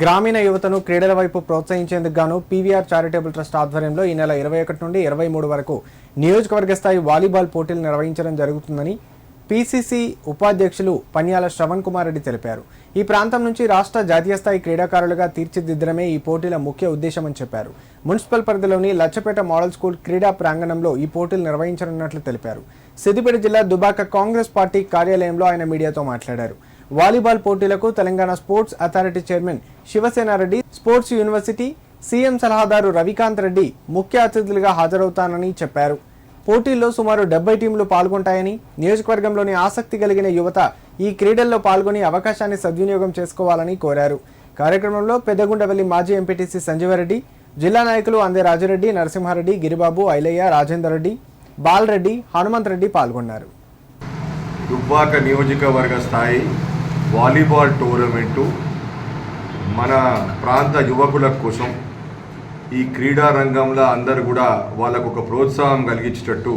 గ్రామీణ యువతను క్రీడల వైపు ప్రోత్సహించేందుకు గాను పీవీఆర్ చారిటబుల్ ట్రస్ట్ ఆధ్వర్యంలో ఈ నెల ఇరవై ఒకటి నుండి ఇరవై మూడు వరకు నియోజకవర్గ స్థాయి వాలీబాల్ పోటీలు నిర్వహించడం జరుగుతుందని పీసీసీ ఉపాధ్యక్షులు పన్యాల శ్రవణ్ కుమార్ రెడ్డి తెలిపారు. ఈ ప్రాంతం నుంచి రాష్ట్ర జాతీయ స్థాయి క్రీడాకారులుగా తీర్చిదిద్దడమే ఈ పోటీల ముఖ్య ఉద్దేశమని చెప్పారు. మున్సిపల్ పరిధిలోని లచ్చపేట మోడల్ స్కూల్ క్రీడా ప్రాంగణంలో ఈ పోటీలు నిర్వహించనున్నట్లు తెలిపారు. సిద్దిపేట జిల్లా దుబాక కాంగ్రెస్ పార్టీ కార్యాలయంలో ఆయన మీడియాతో మాట్లాడారు. వాలీబాల్ పోటీలకు Telangana sports authority chairman Sivasena Reddy sports university CM సలహాదారు రవికాంత్ రెడ్డి ముఖ్య అతిథులుగా హాజరవుతానని చెప్పారు. పోటీల్లో సుమారు డెబ్బై టీంలు పాల్గొంటాయని నియోజకవర్గంలోని ఆసక్తి కలిగిన యువత ఈ క్రీడల్లో పాల్గొని అవకాశాన్ని సద్వినియోగం చేసుకోవాలని కోరారు. కార్యక్రమంలో పెద్దగుండవల్లి మాజీ ఎంపీటీసీ సంజీవరెడ్డి జిల్లా నాయకులు అందే రాజరెడ్డి నరసింహారెడ్డి గిరిబాబు ఐలయ్య రాజేందర్ రెడ్డి బాలరెడ్డి హనుమంత్ రెడ్డి పాల్గొన్నారు. దుబ్బాక నియోజకవర్గ స్థాయి వాలీబాల్ టోర్నమెంటు మన ప్రాంత యువకుల కోసం ఈ క్రీడా రంగంలో అందరు కూడా వాళ్ళకు ఒక ప్రోత్సాహం కలిగించేటట్టు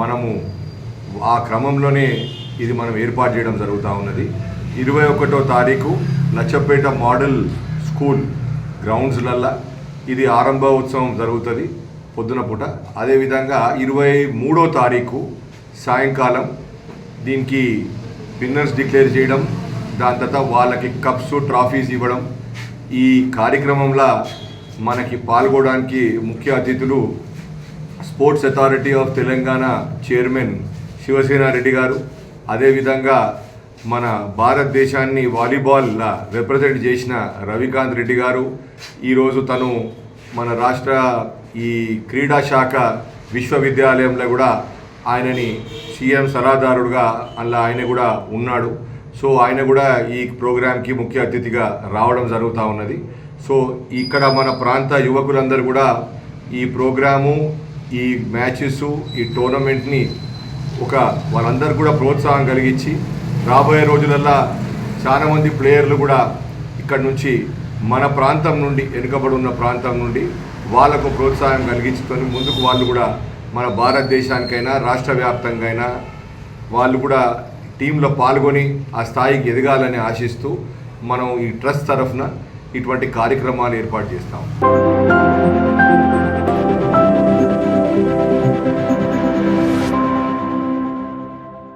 మనము ఆ క్రమంలోనే ఇది మనం ఏర్పాటు చేయడం జరుగుతూ ఉన్నది. ఇరవై ఒకటో తారీఖు లచ్చపేట మోడల్ స్కూల్ గ్రౌండ్స్లల్లా ఇది ఆరంభ ఉత్సవం జరుగుతుంది పొద్దున పూట. అదేవిధంగా ఇరవై మూడో తారీఖు సాయంకాలం దీనికి విన్నర్స్ డిక్లేర్ చేయడం దాని తర్వాత వాళ్ళకి కప్స్ ట్రాఫీస్ ఇవ్వడం. ఈ కార్యక్రమంలో మనకి పాల్గొనడానికి ముఖ్య అతిథులు sports authority of Telangana chairman Shivasena Reddy garu. అదేవిధంగా మన భారతదేశాన్ని వాలీబాల్లా రిప్రజెంట్ చేసిన రవికాంత్ రెడ్డి గారు. ఈరోజు తను మన రాష్ట్ర ఈ క్రీడా శాఖ విశ్వవిద్యాలయంలో కూడా ఆయనని సీఎం సలహాదారుడుగా అలా ఆయన కూడా ఉన్నాడు. సో ఆయన కూడా ఈ ప్రోగ్రాంకి ముఖ్య అతిథిగా రావడం జరుగుతూ ఉన్నది. సో ఇక్కడ మన ప్రాంత యువకులందరూ కూడా ఈ ప్రోగ్రాము ఈ మ్యాచెస్ ఈ టోర్నమెంట్ని ఒక వాళ్ళందరూ కూడా ప్రోత్సాహం కలిగించి రాబోయే రోజులల్లో చాలామంది ప్లేయర్లు కూడా ఇక్కడ నుంచి మన ప్రాంతం నుండి వెనుకబడి ఉన్న ప్రాంతం నుండి వాళ్ళకు ప్రోత్సాహం కలిగించుకొని ముందుకు వాళ్ళు కూడా మన భారతదేశానికైనా రాష్ట్ర వ్యాప్తంగా అయినా వాళ్ళు కూడా టీంలో పాల్గొని ఆ స్థాయికి ఎదగాలని ఆశిస్తూ మనం ఈ ట్రస్ట్ తరఫున ఇటువంటి కార్యక్రమాలు ఏర్పాటు చేస్తాం.